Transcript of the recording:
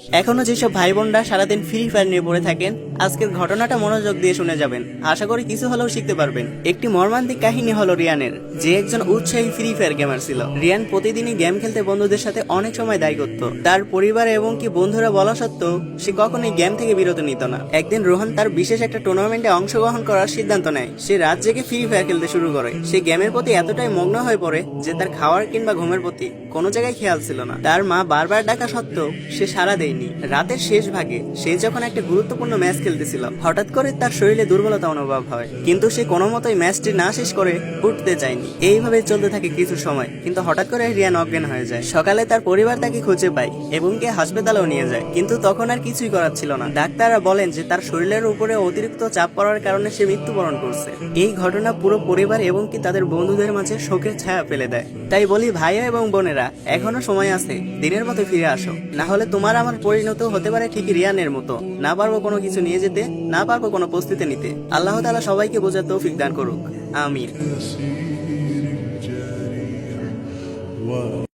এখনও যেসব ভাই বোনরা সারাদিন ফ্রি ফায়ার নিয়ে পড়ে থাকেন আজকের ঘটনাটা মনোযোগ দিয়ে শুনে যাবেন। আশা করি কিছু হলেও শিখতে পারবেন। একটি মর্মান্তিক কাহিনী হলো রিয়ানের, যে একজন উৎসাহী ফ্রি ফায়ার গেমার ছিল। রিয়ান প্রতিদিনই গেম খেলতে বন্ধুদের সাথে অনেক সময় দায়ী করত। তার পরিবার এবং কি বন্ধুরা বলা সত্ত্বেও সে কখনোই গেম থেকে বিরত নিত না। একদিন রোহান তার বিশেষ একটা টুর্নামেন্টে অংশগ্রহণ করার সিদ্ধান্ত নেয়। সে রাত জেগে ফ্রি ফায়ার খেলতে শুরু করে। সে গেমের প্রতি এতটাই মগ্ন হয়ে পড়ে যে তার খাওয়ার কিংবা ঘুমের প্রতি কোনো জায়গায় খেয়াল ছিল না। তার মা বারবার ডাকা সত্ত্বেও সে সাড়া দেয়নি। রাতের শেষ ভাগে সে যখন একটা গুরুত্বপূর্ণ ম্যাচ খেলতেছিল। হঠাৎ করে তার শরীরে দুর্বলতা অনুভব হয়। কিন্তু সে কোনো মতোই ম্যাচটি না শেষ করে উঠতে চায়নি। এইভাবে চলতে থাকে কিছু সময়, কিন্তু হঠাৎ করে রিয়ান অজ্ঞান হয়ে যায়। সকালে তার পরিবার তাকে খুঁজে পায় এবং কে হাসপাতালেও নিয়ে যায়। কিন্তু তখন আর কিছুই করার ছিল না। ডাক্তাররা বলেন যে তার শরীরের উপরে অতিরিক্ত চাপ পড়ার কারণে সে মৃত্যুবরণ করছে। এই ঘটনা পুরো পরিবার এবং কি তাদের বন্ধুদের মাঝে শোকের ছায়া ফেলে দেয়। তাই বলি ভাইয়া এবং বোনেরা, এখনও সময় আছে, দিনের মতো ফিরে আসো। না হলে তোমার আমার পরিণত হতে পারে ঠিক রিয়ানের মতো। না পারব কোনো কিছু নিয়ে যেতে না পারব কোনো প্রস্তুতি নিতে। আল্লাহ তালা সবাইকে বোঝার তৌফিক দান করুক। আমিন।